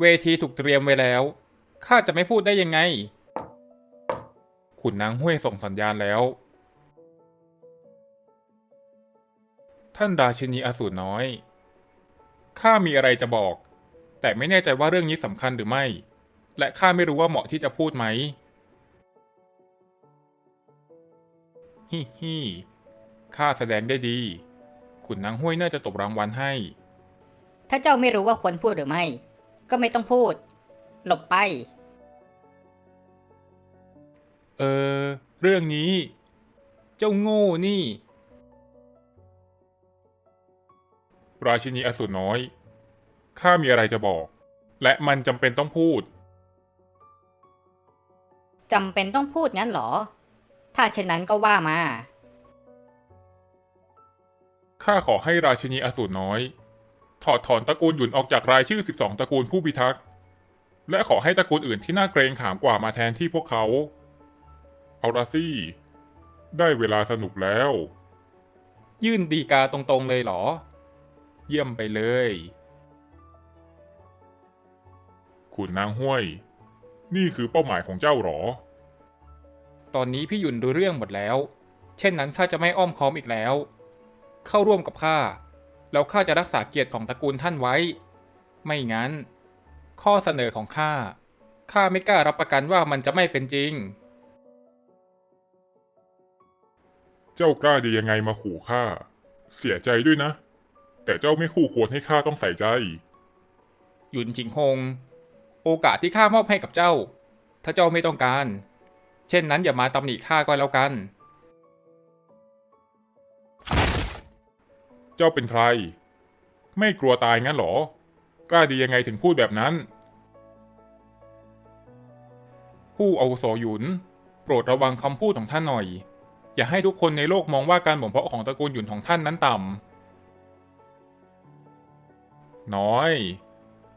เวทีถูกเตรียมไว้แล้ว ข้าจะไม่พูดได้ยังไง ขุนนางห้วยส่งสัญญาณแล้ว ท่านราชินีอสูรน้อย ข้ามีอะไรจะบอก แต่ไม่แน่ใจว่าเรื่องนี้สำคัญหรือไม่ และข้าไม่รู้ว่าเหมาะที่จะพูดไหม ฮิฮิข้าแสดงได้ดี ขุนนางห้วยน่าจะตบรางวัลให้ ถ้าเจ้าไม่รู้ว่าควรพูดหรือไม่ ก็ไม่ต้องพูด หลบไป เออ เรื่องนี้ เจ้าโง่นี่ ราชินีอสูรน้อย ข้ามีอะไรจะบอก และมันจำเป็นต้องพูด จำเป็นต้องพูดงั้นเหรอ ถ้าเช่นนั้นก็ว่ามา ข้าขอให้ราชินีอสูรน้อย ถอดถอนตระกูลหยุนออกจากรายชื่อ 12 ตระกูลผู้พิทักษ์ และขอให้ตระกูลอื่นที่น่าเกรงขามกว่ามาแทนที่พวกเขา เอาละสิ ได้เวลาสนุกแล้ว ยื่นดีกาตรงๆเลยเหรอ เยี่ยมไปเลยขุนนางห้วย นี่คือเป้าหมายของเจ้าหรอ ตอนนี้พี่หยุนดูเรื่องหมดแล้ว เช่นนั้นข้าจะไม่อ้อมค้อมอีกแล้ว เข้าร่วมกับข้า แล้วข้าจะรักษาเกียรติของตระกูลท่านไว้ ไม่งั้น ข้อเสนอของข้า ข้าไม่กล้ารับประกันว่ามันจะไม่เป็นจริง เจ้ากล้าดียังไงมาขู่ข้า เสียใจด้วยนะ แต่เจ้าไม่คู่ควรให้ข้าต้องใส่ใจ หยุนจิงฮง โอกาสที่ข้ามอบให้กับเจ้า ถ้าเจ้าไม่ต้องการ เช่นนั้นอย่ามาตำหนิข้าก็แล้วกัน เจ้าเป็นใคร ไม่กลัวตายงั้นหรอ กล้าดียังไงถึงพูดแบบนั้น ผู้อาวุโสหยุน โปรดระวังคำพูดของท่านหน่อย อย่าให้ทุกคนในโลกมองว่าการบ่มเพาะของตระกูลหยุนของท่านนั้นต่ำน้อย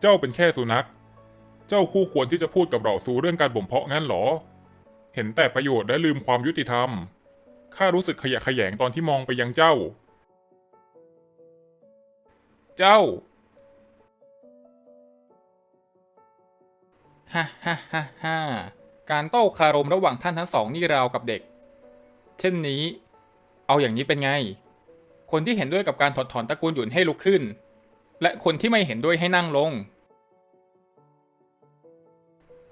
เจ้าเป็นแค่สุนัข เจ้าคู่ควรที่จะพูดกับเราสู่เรื่องการบ่มเพาะงั้นหรอ เห็นแต่ประโยชน์และลืมความยุติธรรมข้ารู้สึกขยะแขยงตอนที่มองไปยังเจ้า เจ้าฮ่าฮ่าฮ่าฮ่าการโต้คารมระหว่างท่านทั้งสองนี่ราวกับเด็ก เช่นนี้ เอาอย่างนี้เป็นไง คนที่เห็นด้วยกับการถอดถอนตระกูลหยุนให้ลุกขึ้น และคนที่ไม่เห็นด้วยให้นั่งลง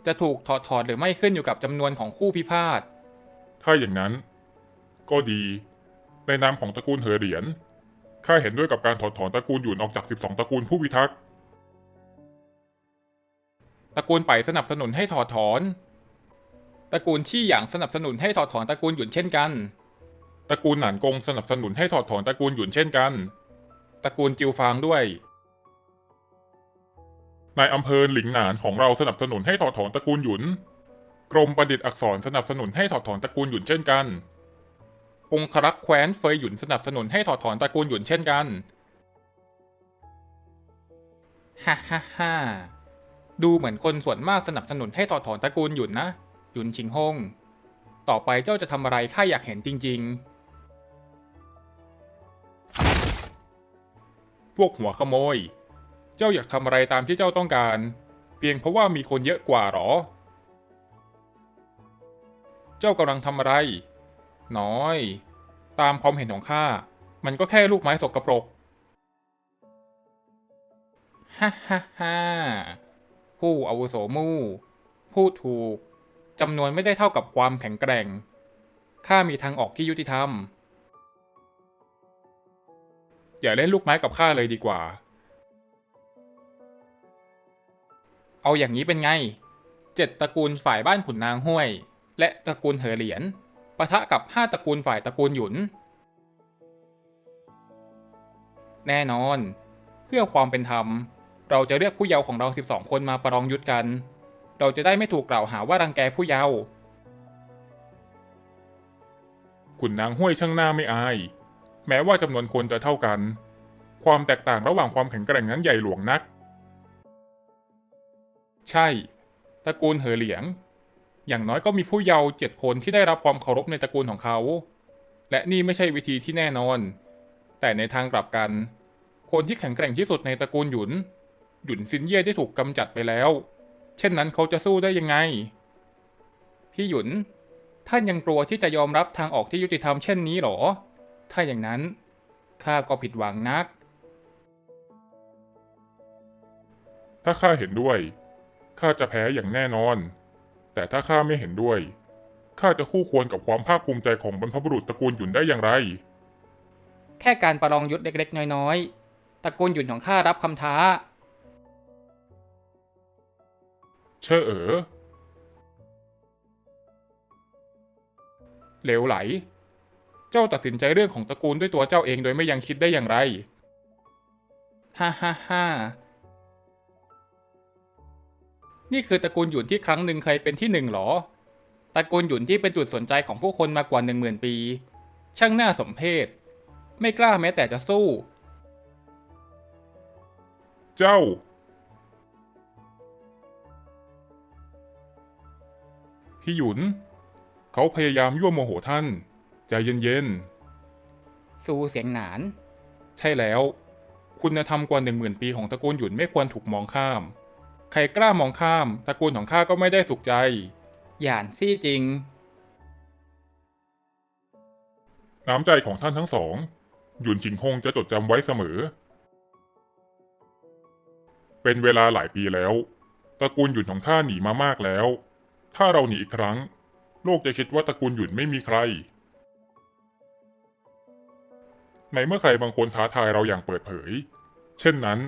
จะถูกถอดถอนหรือไม่ขึ้นอยู่กับจำนวนของคู่พิพาท ถ้าอย่างนั้น ก็ดี ในนามของตระกูลเหอเหรียญ ข้าเห็นด้วยกับการถอดถอนตระกูลหยุนออกจาก 12 ตระกูลผู้พิทักษ์ ตระกูลไปสนับสนุนให้ถอดถอน ตระกูลชี่หยางสนับสนุนให้ถอดถอนตระกูลหยุนเช่นกัน ตระกูลหนานกงสนับสนุนให้ถอดถอนตระกูลหยุนเช่นกัน ตระกูลจิวฟางด้วย นายอำเภอหลิงหนานของเราสนับสนุนให้ถอดถอนตระกูลหยุน กรมประดิษฐ์อักษรสนับสนุนให้ถอดถอนตระกูลหยุนเช่นกัน องครักษ์แคว้นเฟยหยุนสนับสนุนให้ถอดถอนตระกูลหยุนเช่นกัน ฮ่าฮ่าฮ่าดูเหมือนคนส่วนมากสนับสนุนให้ถอดถอนตระกูลหยุนนะ หยุนชิงฮง ต่อไปเจ้าจะทำอะไรข้าอยากเห็นจริง ๆ พวกหัวขโมย เจ้าอยากทำอะไรตามที่เจ้าต้องการ เพียงเพราะว่ามีคนเยอะกว่าหรอ เจ้ากำลังทำอะไร น้อย ตามความเห็นของข้า มันก็แค่ลูกไม้สกรปรก ฮ่าฮ่าฮ่าผู้อาวุโสมู่พูดถูกจำนวนไม่ได้เท่ากับความแข็งแกร่ง ข้ามีทางออกที่ยุติธรรม อย่าเล่นลูกไม้กับข้าเลยดีกว่า เอาอย่างนี้เป็นไง เจ็ดตระกูลฝ่ายบ้านขุนนางห้วย และตระกูลเหอเหรียญ ปะทะกับห้าตระกูลฝ่ายตระกูลหยุน แน่นอน เพื่อความเป็นธรรม เราจะเลือกผู้เยาว์ของเรา 12 คนมาประลองยุทธกัน เราจะได้ไม่ถูกกล่าวหาว่ารังแกผู้เยาว์ขุนนางห้วยช่างหน้าไม่อาย แม้ว่าจำนวนคนจะเท่ากัน ความแตกต่างระหว่างความแข็งแกร่งนั้นใหญ่หลวงนัก ใช่ ตระกูลเหอเหลียง อย่างน้อยก็มีผู้เยาว์เจ็ดคนที่ได้รับความเคารพในตระกูลของเขา และนี่ไม่ใช่วิธีที่แน่นอน แต่ในทางกลับกัน คนที่แข็งแกร่งที่สุดในตระกูลหยุน หยุนซินเย่ได้ถูกกำจัดไปแล้ว เช่นนั้นเขาจะสู้ได้ยังไง พี่หยุน ท่านยังกลัวที่จะยอมรับทางออกที่ยุติธรรมเช่นนี้หรอ ถ้าอย่างนั้นข้าก็ผิดหวังนัก ถ้าข้าเห็นด้วย ข้าจะแพ้อย่างแน่นอน แต่ถ้าข้าไม่เห็นด้วย ข้าจะคู่ควรกับความภาคภูมิใจของบรรพบุรุษตระกูลหยุนได้อย่างไร แค่การประลองยุทธเล็กๆ น้อยๆ ตระกูลหยุนของข้ารับคำท้า เช่อเอ๋อเหลวไหล เจ้าตัดสินใจเรื่องของตระกูลด้วยตัวเจ้าเองโดยไม่ยังคิดได้อย่างไร ฮ่าฮ่าฮ่า นี่คือตระกูลหยุนที่ครั้งหนึ่งเคยเป็นที่หนึ่งหรอ ตระกูลหยุนที่เป็นจุดสนใจของผู้คนมากว่าหนึ่งหมื่นปี ช่างน่าสมเพช ไม่กล้าแม้แต่จะสู้ เจ้า พี่หยุน เขาพยายามยั่วโมโหท่าน ใจเย็นสู้เสียงหนาน ใช่แล้ว คุณธรรมกว่าหนึ่งหมื่นปีของตระกูลหยุนไม่ควรถูกมองข้าม ใครกล้ามองข้ามตระกูลของข้าก็ไม่ได้สุขใจ หยานซี่จริงๆน้ำใจของท่านทั้งสอง หยุนชิงฮงจะจดจำไว้เสมอ เป็นเวลาหลายปีแล้ว ตระกูลหยุนของข้าหนีมามากแล้ว ถ้าเราหนีอีกครั้ง โลกจะคิดว่าตระกูลหยุนไม่มีใคร ในเมื่อใครบางคนท้าทายเราอย่างเปิดเผย เช่นนั้น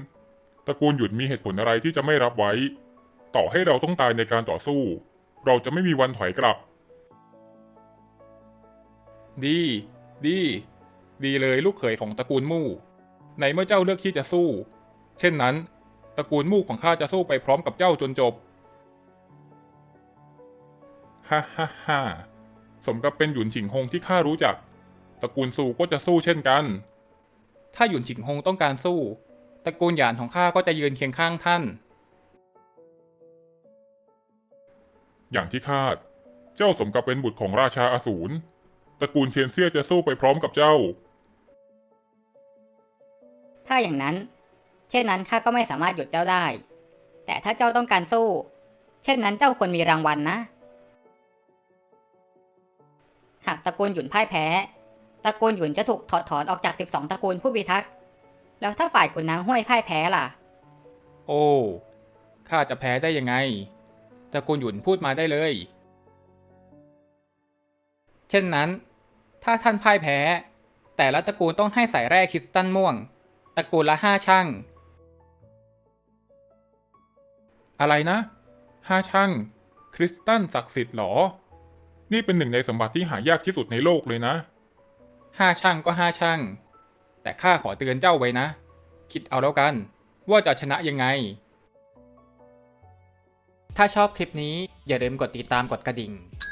ตระกูลหยุนมีเหตุผลอะไรที่จะไม่รับไว้ ต่อให้เราต้องตายในการต่อสู้ เราจะไม่มีวันถอยกลับ ดี ดี ดีเลยลูกเขยของตระกูลมู่ ในเมื่อเจ้าเลือกที่จะสู้ เช่นนั้น ตระกูลมู่ของข้าจะสู้ไปพร้อมกับเจ้าจนจบฮ่าฮ่าฮ่าสมกับเป็นหยุนฉิงฮงที่ข้ารู้จัก ตระกูลซูก็จะสู้เช่นกัน ถ้าหยุนฉิงฮงต้องการสู้ ตระกูลหยานของข้าก็จะยืนเคียงข้างท่าน อย่างที่คาด เจ้าสมกับเป็นบุตรของราชาอสูร ตระกูลเทียนเซี่ยจะสู้ไปพร้อมกับเจ้า ถ้าอย่างนั้น เช่นนั้นข้าก็ไม่สามารถหยุดเจ้าได้ แต่ถ้าเจ้าต้องการสู้ เช่นนั้นเจ้าควรมีรางวัลนะ หากตระกูลหยุนพ่ายแพ้ ตระกูลหยุนจะถูกถอดถอนออกจาก 12 ตระกูลผู้พิทักษ์ แล้วถ้าฝ่ายขุนนางห้วยพ่ายแพ้ล่ะ โอ้ข้าจะแพ้ได้ยังไงตระกูลหยุนพูดมาได้เลย เช่นนั้น ถ้าท่านพ่ายแพ้ แต่ละตระกูลต้องให้ใส่แร่คริสตัลม่วง ตระกูลละห้าช่าง อะไรนะห้าช่างคริสตัลศักดิ์สิทธิ์เหรอ นี่เป็นหนึ่งในสมบัติที่หายากที่สุดในโลกเลยนะห้าช่างก็ห้าช่าง แต่ข้าขอเตือนเจ้าไว้นะ คิดเอาแล้วกัน ว่าจะชนะยังไง ถ้าชอบคลิปนี้อย่าลืมกดติดตามกดกระดิ่ง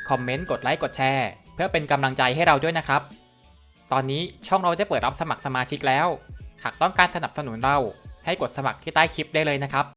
คอมเมนต์ กดไลค์ กดแชร์ เพื่อเป็นกำลังใจให้เราด้วยนะครับ ตอนนี้ช่องเราได้เปิดรับสมัครสมาชิกแล้ว หากต้องการสนับสนุนเราให้กดสมัครที่ใต้คลิปได้เลยนะครับ